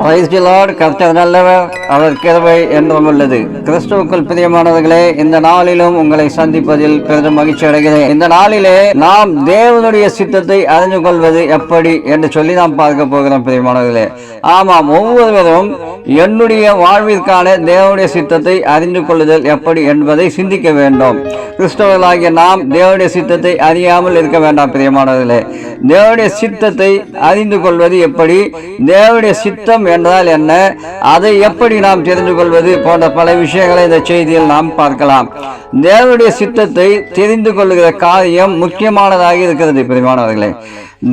பிரைஸ்டிலார்டு கர்த்தர் நல்லவர். அவர் கிருவை என்றும் உள்ளது. கிறிஸ்துவுக்குள் பிரியமானவர்களே இந்த நாளிலும் உங்களை சந்திப்பதில் பெரிதும் மகிழ்ச்சி அடைகிறேன். இந்த நாளிலே நாம் தேவனுடைய சித்தத்தை அறிந்து கொள்வது எப்படி என்று சொல்லி நாம் பார்க்க போகிறோம் பிரியமானவர்களே. ஆமாம் ஒவ்வொருவரும் என்னுடைய வாழ்விற்கான தேவனுடைய சித்தத்தை அறிந்து கொள்ளுதல் எப்படி என்பதை சிந்திக்க வேண்டும். கிறிஸ்தவர்களாகிய நாம் தேவனுடைய சித்தத்தை அறியாமல் இருக்க வேண்டாம் பிரியமானவர்களே. தேவனுடைய சித்தத்தை அறிந்து கொள்வது எப்படி? தேவனுடைய சித்தம் என்றால் என்ன? அதை எப்படி நாம் தெரிந்து கொள்வது போன்ற பல விஷயங்களை இந்த செய்தியில் நாம் பார்க்கலாம். தேவனுடைய சித்தத்தை தெரிந்து கொள்ளுகிற காரியம் முக்கியமானதாக இருக்கிறது பெருமானவர்களே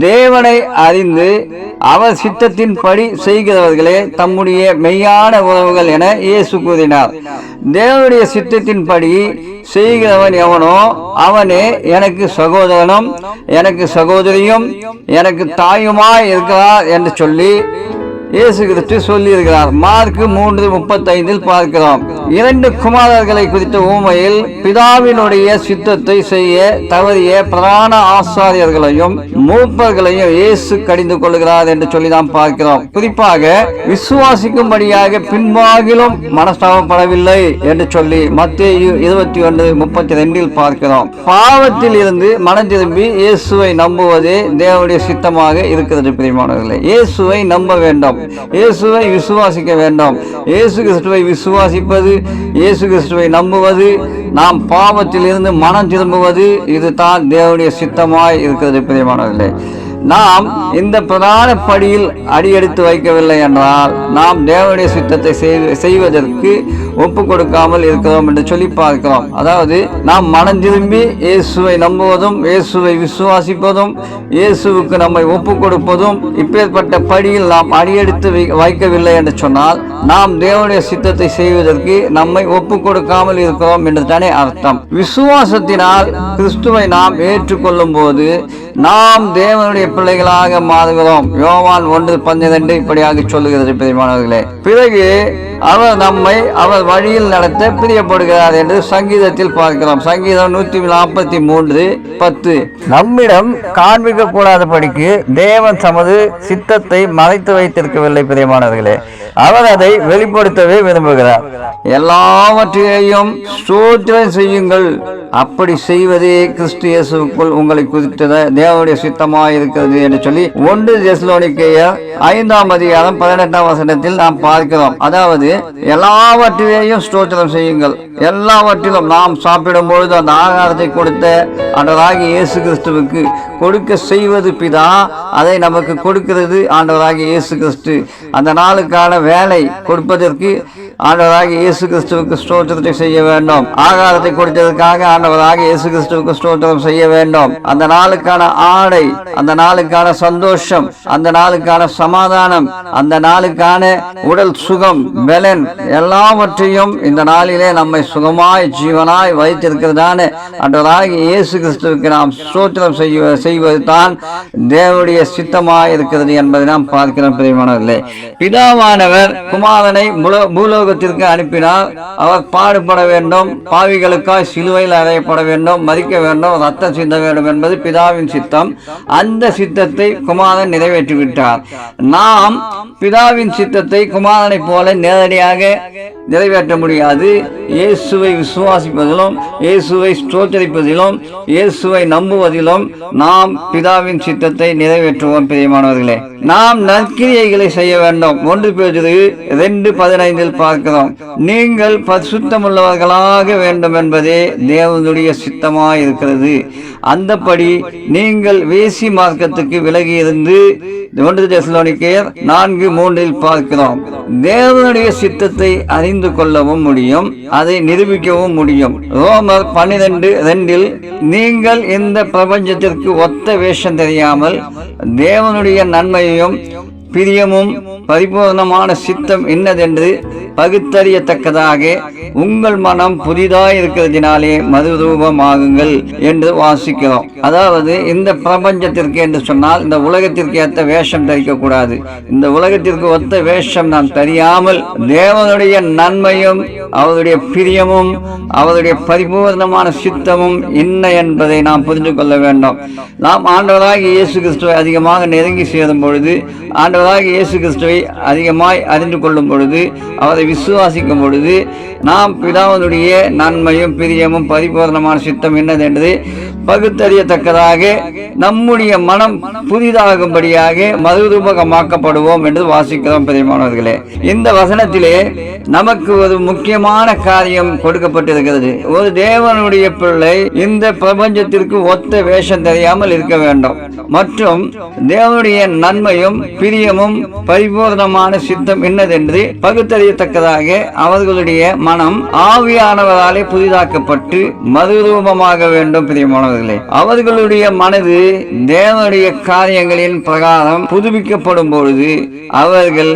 தேவனை அறிந்து அவர் சித்தத்தின்படி செய்கிறவர்களே தம்முடைய மெய்யான உறவுகள் என இயேசு கூறினார். தேவனுடைய சித்தத்தின்படி செய்கிறவன் எவனோ அவனே எனக்கு சகோதரனும் எனக்கு சகோதரியும் எனக்கு தாயுமாய் இருக்கிறார் என்று சொல்லி இயேசு கிறிஸ்து சொல்லியிருக்கிறார். மார்க் மூன்று முப்பத்தைந்தில் பார்க்கிறோம். இரண்டு குமாரர்களை குறித்த ஊமையில் பிதாவினுடைய சித்தத்தை செய்ய தவறிய பிரதான ஆசாரியர்களையும் மூப்பர்களையும் இயேசு கடிந்து கொள்கிறார் என்று சொல்லி நாம் பார்க்கிறோம். குறிப்பாக விசுவாசிக்கும்படியாக பின்பாகிலும் மனஸ்தாபப்படவில்லை என்று சொல்லி மத்திய இருபத்தி ஒன்று முப்பத்தி ரெண்டில் பார்க்கிறோம். பாவத்தில் இருந்து மனம் திரும்பி இயேசுவை நம்புவதே தேவனுடைய சித்தமாக இருக்கிறது பிரியமானவர்களே. இயேசுவை நம்ப வேண்டும். இயேசுவை விசுவாசிக்க வேண்டும். இயேசு கிறிஸ்துவை விசுவாசிப்பது இயேசு கிறிஸ்துவை நம்புவது நாம் பாவத்திலிருந்து மனம் திரும்புவது இதுதான் தேவனுடைய சித்தமாய் இருக்கிறது பிரியமானதில்லை நாம் இந்த பிரதான படியில் அடியெடுத்து வைக்கவில்லை என்றால் நாம் தேவனுடைய சித்தத்தை செய்வதற்கு ஒப்பு கொடுக்காமல் இருக்கிறோம் என்று சொல்லி பார்க்கிறோம். அதாவது நாம் மனம் திரும்பி இயேசுவை நம்புவதும் இயேசுவை விசுவாசிப்பதும் இயேசுவுக்கு நம்மை ஒப்பு கொடுப்பதும் இப்பேற்பட்ட படியில் நாம் அடியெடுத்து வை- வைக்கவில்லை என்று சொன்னால் நாம் தேவனுடைய சித்தத்தை செய்வதற்கு நம்மை ஒப்பு கொடுக்காமல் இருக்கிறோம் என்று தானே அர்த்தம். விசுவாசத்தினால் கிறிஸ்துவை நாம் ஏற்றுக்கொள்ளும் போது நாம் தேவனுடைய பிள்ளைகளாக மாறுகிறோம். யோவான் ஒன்று பன்னிரண்டு இப்படியாக சொல்லுகிறது பிரியமானவர்களே. பிறகு அவர் நம்மை அவர் வழியில் நடத்த பிரியப்படுகிறார் என்று சங்கீதத்தில் பார்க்கிறோம். சங்கீதம் நூத்தி நாற்பத்தி மூன்று பத்து. நம்மிடம் காண்பிக்க கூடாதபடிக்கு தேவன் தமது சித்தத்தை மறைத்து வைத்திருக்கவில்லை பிரியமானவர்களே. அவர் அதை வெளிப்படுத்தவே விரும்புகிறார். எல்லாவற்றையும் ஸ்தோத்திரம் செய்யுங்கள். அப்படி செய்வதே கிறிஸ்து இயேசுக்குள் உங்களை குறித்த தேவனுடைய சித்தமாக இருக்கிறது என்று சொல்லி ஒன்று தெசலோனிக்கேயர் ஐந்தாம் அதிகாரம் பதினெட்டாம் வசனத்தில் நாம் பார்க்கிறோம். அதாவது எல்லாவற்றிலேயும் ஸ்தோத்திரம் செய்யுங்கள். எல்லாவற்றிலும் நாம் சாப்பிடும் பொழுது அந்த ஆகாரத்தை கொடுத்த ஆண்டவராகிய இயேசு கிறிஸ்துவுக்கு கொடுக்க செய்வது பிதா அதை நமக்கு கொடுக்கிறது ஆண்டவராக இயேசு கிறிஸ்து. அந்த நாளுக்கான வேலை கொடுப்பதற்கு ஆண்டவராக இயேசு கிறிஸ்துவுக்கு ஸ்தோத்திரத்தை செய்ய வேண்டும். ஆகாரத்தை கொடுத்ததற்காக ஆண்டவராக இயேசு கிறிஸ்துவுக்கு ஸ்தோத்திரம் செய்ய வேண்டும். அந்த நாளுக்கான ஆடை அந்த நாளுக்கான சந்தோஷம் அந்த நாளுக்கான சமாதானம் அந்த நாளுக்கான உடல் சுகம் பலன் எல்லாவற்றையும் இந்த நாளிலே நம்மை சுகமாய் ஜீவனாய் வைத்திருக்கிறதான ஆண்டவராகிய இயேசு கிறிஸ்துவுக்கு நாம் ஸ்தோத்திரம் செய்ய செய்வது தான் தேவனுடைய சித்தமாய் இருக்கிறது என்பதை நாம் பார்க்கிறோம் பிரியமானவர்களே. பிதாவானவர் குமாரனை முழு பரலோகத்திற்கு அனுப்பினால் அவர் பாடுபட வேண்டும் பாவிகளுக்காய் சிலுவையில் அறையப்பட வேண்டும் மதிக்க வேண்டும் ரத்தம் சிந்த வேண்டும் என்பது பிதாவின் சித்தம். அந்த சித்தத்தை குமாரன் நிறைவேற்றிவிட்டார். நாம் பிதாவின் சித்தத்தை குமாரனைப் போல நேரடியாக நிறைவேற்ற முடியாது. இயேசுவை விசுவாசிப்பதிலும் இயேசுவை ஸ்தோத்தரிப்பதிலும் இயேசுவை நம்புவதிலும் நாம் பிதாவின் சித்தத்தை நிறைவேற்றுவோம் பிரியமானவர்களே. நாம் நற்கிரியைகளை செய்ய வேண்டும். ஒன்று பேஜரு ரெண்டு பதினைந்தில் பார்க்க பார்க்கிறோம். நீங்கள் சுத்தமுள்ளவர்களாக வேண்டும் என்பதே தேவனுடைய சித்தமாக இருக்கிறது அந்தபடி நீங்கள் வேசி மார்க்கத்துக்கு விலகி இருந்து ஒன்று தெசலோனிக்கேயர் நான்கு மூன்றில் பார்க்கிறோம். தேவனுடைய சித்தத்தை அறிந்து கொள்ளவும் முடியும் அதை நிரூபிக்கவும் முடியும். ரோமர் பன்னிரண்டு ரெண்டில் நீங்கள் இந்த பிரபஞ்சத்திற்கு ஒத்த வேஷம் தெரியாமல் தேவனுடைய நன்மையையும் பிரியமும் பரிபூர்ணமான சித்தம் என்னதென்று பகுத்தறியத்தக்கதாக உங்கள் மனம் புதிதாய் இருக்கிறதினாலே மதுரூபமாகுங்கள் என்று வாசிக்கிறோம். அதாவது இந்த பிரபஞ்சத்திற்கு என்று சொன்னால் இந்த உலகத்திற்கு ஏற்ற வேஷம் தரிக்கக்கூடாது. இந்த உலகத்திற்கு ஒத்த வேஷம் நாம் தெரியாமல் தேவனுடைய நன்மையும் அவருடைய பிரியமும் அவருடைய பரிபூர்ணமான சித்தமும் என்ன என்பதை நாம் புரிந்து கொள்ள வேண்டும். நாம் ஆண்டவராக இயேசு கிறிஸ்துவை அதிகமாக நெருங்கி சேரும் பொழுது ஆண்டவர் ஆண்டவராக இயேசு கிறிஸ்துவை அதிகமாய் அறிந்து கொள்ளும் பொழுது அவரை விசுவாசிக்கும் பொழுது நாம் பிதாவனுடைய நன்மையும் பிரியமும் பரிபூர்ணமான சித்தம் என்னதென்று பகுத்தறியத்தக்கதாக நம்முடைய மனம் புதிதாகும்படியாக மதுரூபகமாக்கப்படுவோம் என்று வாசிக்கிறோம் பிரியமானவர்களே. இந்த வசனத்திலே நமக்கு ஒரு முக்கியமான காரியம் கொடுக்கப்பட்டிருக்கிறது. ஒரு தேவனுடைய பிள்ளை இந்த பிரபஞ்சத்திற்கு ஒத்த வேஷம் தெரியாமல் இருக்க வேண்டும். மற்றும் தேவனுடைய நன்மையும் சத்தியமும் பரிபூர்ணமான சித்தம் என்னதென்று பகுத்தறியத்தக்கதாக அவர்களுடைய மனம் ஆவியானவராலே புதிதாக்கப்பட்டு மறுரூபமாக வேண்டும் பிரியமானவர்களே. அவர்களுடைய மனது தேவனுடைய காரியங்களின் பிரகாரம் புதுப்பிக்கப்படும் பொழுது அவர்கள்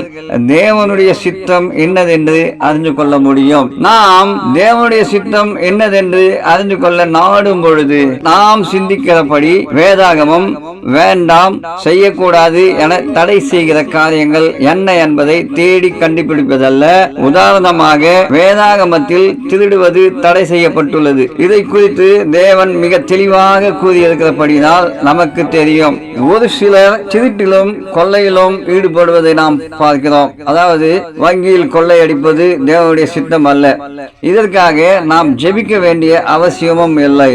தேவனுடைய சித்தம் என்னதென்று அறிந்து கொள்ள முடியும். நாம் தேவனுடைய சித்தம் என்னதென்று அறிந்து கொள்ள நாடும் பொழுது நாம் சிந்திக்கிறபடி வேதாகமம் வேண்டாம் செய்யக்கூடாது என தடை செய்கிற காரியங்கள் என்ன என்பதை தேடி கண்டுபிடிப்பதல்ல. உதாரணமாக வேதாகமத்தில் திருடுவது தடை செய்யப்பட்டுள்ளது. இதை குறித்து தேவன் மிக தெளிவாக கூறியிருக்கிறபடினால் நமக்கு தெரியும். ஒரு சிலர் திருட்டிலும் கொள்ளையிலும் ஈடுபடுவதை நாம் பார்க்கிறோம். அதாவது வங்கியில் கொள்ளையடிப்பது தேவனுடைய சித்தம் அல்ல. இதற்காக நாம் ஜெபிக்க வேண்டிய அவசியமும் இல்லை.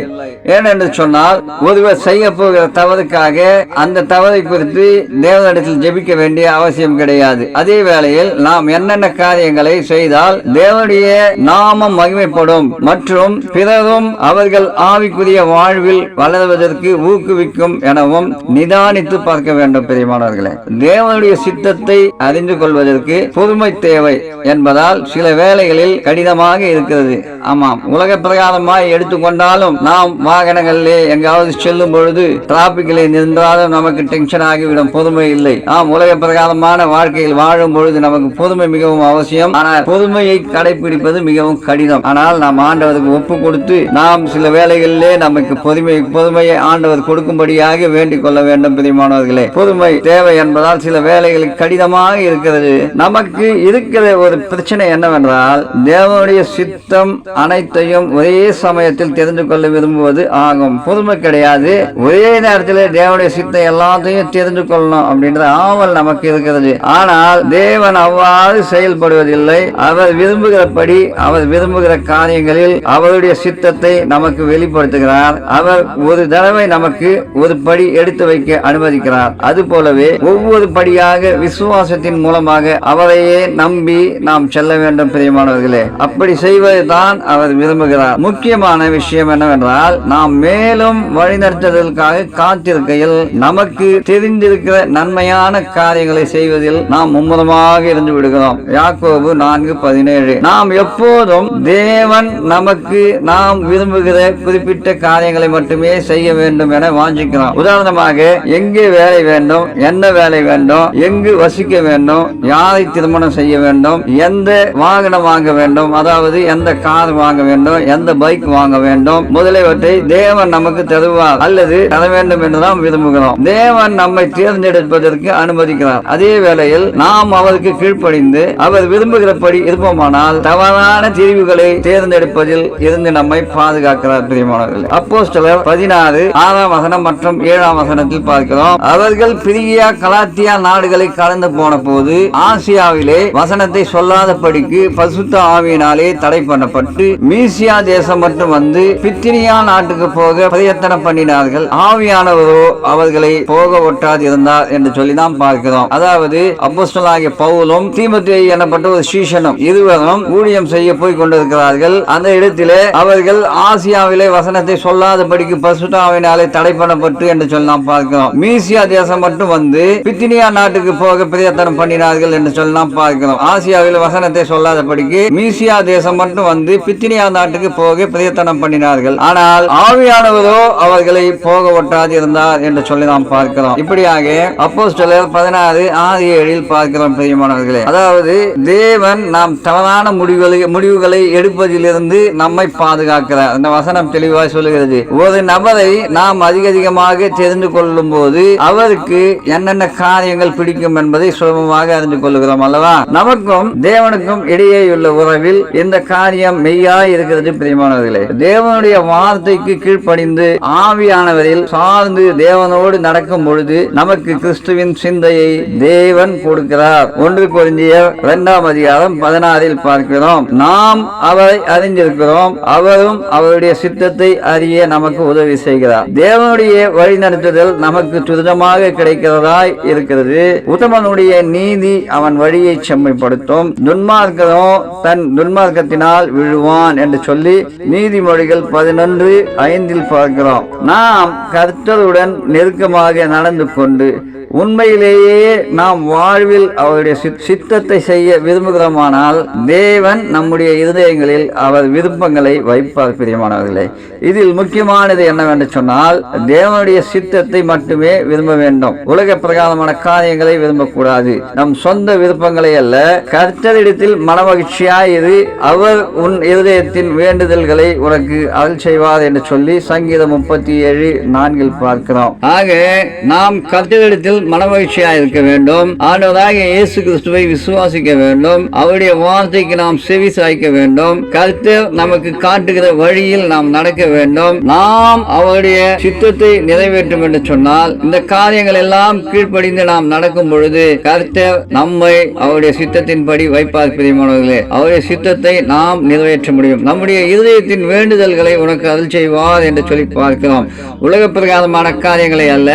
ஏனென்று சொன்னால் ஒருவர் செய்ய போகிற தவறுக்காக அந்த தவறை குறித்து தேவனிடத்தில் ஜெபிக்க வேண்டிய அவசியம் கிடையாது. அதே வேளையில் நாம் என்னென்ன காரியங்களை செய்தால் தேவனுடைய நாமம் மகிமைப்படும் மற்றும் பிறரும் அவர்கள் ஆவிக்குரிய வாழ்வில் வளர்வதற்கு ஊக்குவிக்கும் எனவும் நிதானித்து பார்க்க வேண்டும் பெரியமானவர்களே. தேவனுடைய சித்தத்தை அறிந்து கொள்வதற்கு பொறுமை தேவை என்பதால் சில வேளைகளில் கடினமாக இருக்கிறது. ஆமாம் உலக பிரகாரமாய் எடுத்துக்கொண்டாலும் நாம் வாகனங்களிலே எங்காவது செல்லும் பொழுது டிராபிக்கிலே நின்றாலும் நமக்கு டென்ஷன் ஆகிவிடும். பொறுமை இல்லை. ஆம் உலக பிரகாரமான வாழ்க்கையில் வாழும் பொழுது நமக்கு பொறுமை மிகவும் அவசியம். ஆனால் பொறுமையை கடைபிடிப்பது மிகவும் கடினம். ஆனால் நாம் ஆண்டவருக்கு ஒப்பு கொடுத்து நாம் சில வேலைகளிலே நமக்கு பொறுமை பொறுமையை ஆண்டவர் கொடுக்கும்படியாக வேண்டிக் கொள்ள வேண்டும் பிரியமானவர்களே. பொறுமை தேவை என்பதால் சில வேலைகள் கடினமாக இருக்கிறது. நமக்கு இருக்கிற ஒரு பிரச்சனை என்னவென்றால் தேவனுடைய சித்தம் அனைத்தையும் ஒரே சமயத்தில் தெரிந்து கொள்ள விரும்புவது ஆகும். பொறுமை கிடையாது. ஒரே நேரத்தில் தேவனுடைய சித்தம் எல்லாத்தையும் தெரிந்து கொள்ளணும் அப்படின்ற ஆவல் நமக்கு இருக்கிறது. ஆனால் தேவன் அவ்வாறு செயல்படுவதில்லை. அவர் விரும்புகிறபடி அவர் விரும்புகிற காரியங்களில் அவருடைய சித்தத்தை நமக்கு வெளிப்படுத்துகிறார். அவர் ஒரு தடவை நமக்கு ஒரு படி எடுத்து வைக்க அனுமதிக்கிறார். அது போலவே ஒவ்வொரு படியாக விசுவாசத்தின் மூலமாக அவரையே நம்பி நாம் செல்ல வேண்டும் பிரியமானவர்களே. அப்படி செய்வதுதான் அவர் விரும்புகிறார். முக்கியமான விஷயம் என்னவென்றால் நாம் மேலும் வழிநடத்துதலுக்காக காத்திருக்கையில் நமக்கு தெரிந்திருக்கிற நன்மையான காரியங்களை செய்வதில் நாம் மும்முரமாக இருந்து விடுகிறோம். யாக்கோபு நான்கு பதினேழு. நாம் எப்போதும் தேவன் நமக்கு நாம் விரும்புகிற குறிப்பிட்ட காரியங்களை மட்டுமே செய்ய வேண்டும் என வாஞ்சிக்கிறோம். உதாரணமாக எங்கே வேலை வேண்டும் என்ன வேலை வேண்டும் எங்கு வசிக்க வேண்டும் யாரை திருமணம் செய்ய வேண்டும் எந்த வாகனம் வாங்க வேண்டும் அதாவது எந்த கார் வாங்க வேண்டும் எந்த பைக் வாங்க வேண்டும் முதலியவற்றை தேவன் நமக்கு தருவார் அல்லது தர வேண்டும் என்று விரும்புகிறோம் தேவன் நம்மை தேர்ந்தெடுப்பதற்கு அனுமதிக்கிறார். அதே வேளையில் நாம் அவருக்கு கீழ்ப்படிந்து அவர் விரும்புகிறபடி இருப்போமானால் தவறான தீர்வுகளை தேர்ந்தெடுப்பதில் இருந்து நம்மை பாதுகாக்கிறார் பிரியமானவர்கள். அப்போஸ்தலர் பதினாறு ஆறாம் வசனம் மற்றும் ஏழாம் வசனத்தில் பார்க்கிறோம். அவர்கள் பிரியா கலாத்தியா நாடுகளை கடந்து போன போது ஆசியாவிலே வசனத்தை சொல்லாதபடிக்கு பசுத்த ஆவியினாலே தடை பண்ணப்பட்டு மீசியா தேசம் மட்டும் வந்து பித்தினியா நாட்டுக்கு போக பிரயத்தனம் பண்ணினார்கள். ஆவியானவரோ அவர்களை போக ஒட்டாது இருந்தார் என்று சொல்லி நாம் பார்க்கிறோம். அதாவது அப்போஸ்டலாகிய பவுலும் தீமத்தேயு எனப்பட்ட ஒரு சீஷனும் இருவரும் ஊழியம் செய்ய போய் கொண்டிருக்கிறார்கள். அந்த இடத்திலே அவர்கள் ஆசியாவிலே வசனத்தை சொல்லாதபடிக்கு பசுட்டாவினாலே தடை பண்ணப்பட்டு என்று சொல்லி நாம் பார்க்கிறோம். மீசியா தேசம் மட்டும் வந்து பித்தினியா நாட்டுக்கு போக பிரயத்தனம் பண்ணினார்கள் என்று சொல்லி நாம் பார்க்கிறோம். ஆசியாவில் வசனத்தை சொல்லாதபடிக்கு மீசியா தேசம் மட்டும் வந்து பித்தினியா நாட்டுக்கு போக பிரயத்தனம் பண்ணினார்கள். ஆனால் ஆவியானவரோ அவர்களை போக ஒட்டாது இருந்தார் என்று சொல்லி நாம் பார்க்கிறோம். இப்படியாக அப்போஸ்தலர் பதினாறு ஆறு ஏழில் பார்க்கிறோம் பிரியமானவர்களே. அதாவது தேவன் நாம் தவறான முடிவுகளை முடிவுகளை எடுப்பதிலிருந்து நம்மை பாதுகாக்கிறார். அந்த வசனம் தெளிவாக சொல்லுகிறது. ஒரு நபரை நாம் அதிக அதிகமாக தெரிந்து கொள்ளும் போது அவருக்கு என்னென்ன காரியங்கள் பிடிக்கும் என்பதை சுலபமாக அறிந்து கொள்கிறோம் அல்லவா? நமக்கும் தேவனுக்கும் இடையே உள்ள உறவில் இந்த காரியம் மெய்யாய் இருக்கிறது பிரியமானவர்களே. தேவனுடைய வார்த்தைக்கு கீழ்ப்படிந்து ஆவியானவரில் சார்ந்து தேவனோடு நடக்கும் பொழுது நமக்கு கிறிஸ்துவின் சிந்தையை தேவன் கொடுக்கிறார். ஒன்று குறிஞ்சிய இரண்டாம் அதிகாரம் பதினாறில் பார்க்கிறோம். நாம் அவரை அறிந்திருக்கிறோம். அவரும் அவருடைய சித்தத்தை அறிய நமக்கு உதவி செய்கிறார். தேவனுடைய வழிநடத்துதல் நமக்கு துரிதமாக கிடைக்கிறதாய் இருக்கிறது. உத்தமனுடைய நீதி அவன் வழியை செம்மைப்படுத்தும். துன்மார்க்கனோ தன் துன்மார்க்கத்தினால் விழுவான் என்று சொல்லி நீதிமொழிகள் பதினொன்று ஐந்தில் பார்க்கிறோம். நாம் கர்த்தருடன் நெருக்கமாக நடந்து கொண்டு உண்மையிலேயே நாம் வாழ்வில் அவருடைய சித்- சித்தத்தை செய்ய விரும்புகிறோமானால் தேவன் நம்முடைய இருதயங்களில் அவர் விருப்பங்களை வைப்பார் பிரியமானவர்களே. இதில் முக்கியமானது என்னவென்று சொன்னால் தேவனுடைய சித்தத்தை மட்டுமே விரும்ப வேண்டும். உலக பிரகாரமான காரியங்களை விரும்பக்கூடாது. நம் சொந்த விருப்பங்களை அல்ல கர்த்தரிடத்தில் மனமகிழ்ச்சியாயிரு அவர் உன் இருதயத்தின் வேண்டுதல்களை உனக்கு அருள் செய்வார் என்று சொல்லி சங்கீதம் முப்பத்தி ஏழு நான்கில் பார்க்கிறோம். ஆக நாம் கர்த்தரிடத்தில் மனமகிழ்ச்சியாக இருக்க வேண்டும். ஆண்டவராக இயேசு கிறிஸ்துவை விசுவாசிக்க வேண்டும். அவருடைய வார்த்தைக்கு நாம் செவி சாய்க்க வேண்டும். கருத்து நமக்கு காட்டுகிற வழியில் நாம் நடக்க வேண்டும். நாம் அவருடைய சித்தத்தை நிறைவேற்றும் என்று சொன்னால் இந்த காரியங்கள் எல்லாம் கீழ்ப்படிந்து நாம் நடக்கும் பொழுது கருத்து நம்மை அவருடைய சித்தத்தின்படி வைப்பார் பிரியமானவர்களே. அவருடைய சித்தத்தை நாம் நிறைவேற்ற முடியும். நம்முடைய இதயத்தின் வேண்டுதல்களை உனக்கு அருள் செய்வார் என்று சொல்லி பார்க்கிறோம். உலக பிரகாரமான காரியங்களை அல்ல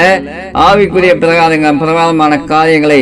ஆவிக்குரிய பிரகாரங்கள் பிரகாரமான காரியங்களை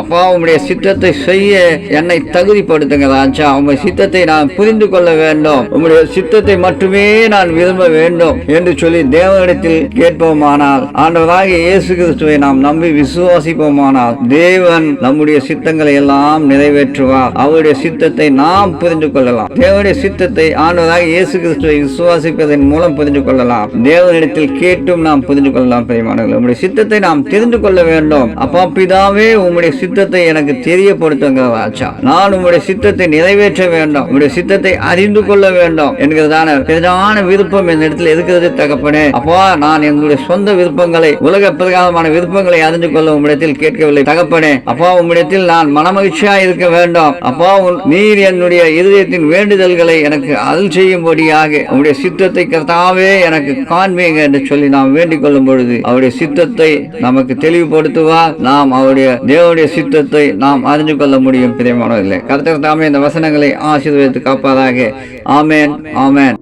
அப்பா உம்முடைய சித்தத்தை செய்ய என்னை தகுதிப்படுத்துங்க ராஜா. உங்கள் சித்தத்தை நான் புரிந்து கொள்ள வேண்டும். உம்முடைய சித்தத்தை மட்டுமே நான் விரும்ப வேண்டும் என்று சொல்லி தேவனிடத்தில் கேட்போமானால் ஆண்டவராக இயேசு கிறிஸ்துவை நாம் நம்பி விசுவாசிப்போமானால் தேவன் நம்முடைய சித்தங்களை எல்லாம் நிறைவேற்றுவார். அவருடைய சித்தத்தை நாம் புரிந்து கொள்ளலாம். தேவனுடைய சித்தத்தை ஆண்டவராக இயேசு கிறிஸ்துவை விசுவாசிப்பதன் மூலம் புரிந்து கொள்ளலாம். தேவனிடத்தில் கேட்டும் நாம் புரிந்து கொள்ளலாம் பெரியமானவர்கள். உங்களுடைய சித்தத்தை நாம் தெரிந்து கொள்ள வேண்டும். அப்பா பிதாவே உம்முடைய சித்தத்தை எனக்கு தெரியப்படுத்துங்க ஆச்சா. நான் உங்களுடைய சித்தத்தை நிறைவேற்ற வேண்டும். உங்களுடைய சித்தத்தை அறிந்து கொள்ள வேண்டும் என்கிறதான பெரிதான விருப்பம் இந்த இடத்துல இருக்கிறது தகப்பனே. அப்பா நான் என்னுடைய சொந்த விருப்பங்களை உலக பிரகாரமான விருப்பங்களை அறிந்து கொள்ள உம்மிடத்தில் கேட்கவில்லை தகப்பனே. அப்பா உம்மிடத்தில் நான் மனமகிழ்ச்சியா இருக்க வேண்டும். அப்பா நீர் என்னுடைய இருதயத்தின் வேண்டுதல்களை எனக்கு அருள் செய்யும்படியாக உம்முடைய சித்தத்தை கர்த்தாவே எனக்கு காண்பீங்க என்று சொல்லி நாம் வேண்டிக் கொள்ளும் பொழுது அவருடைய சித்தத்தை நமக்கு தெளிவுபடுத்துவார் நாம் அவருடைய தேவனுடைய சித்தத்தை நாம் அறிந்து கொள்ள முடியும் பிரியமானவர்களே. கருத்தர் தாமே இந்த வசனங்களை ஆசீர்வதித்து காப்பதாக ஆமேன் ஆமேன்.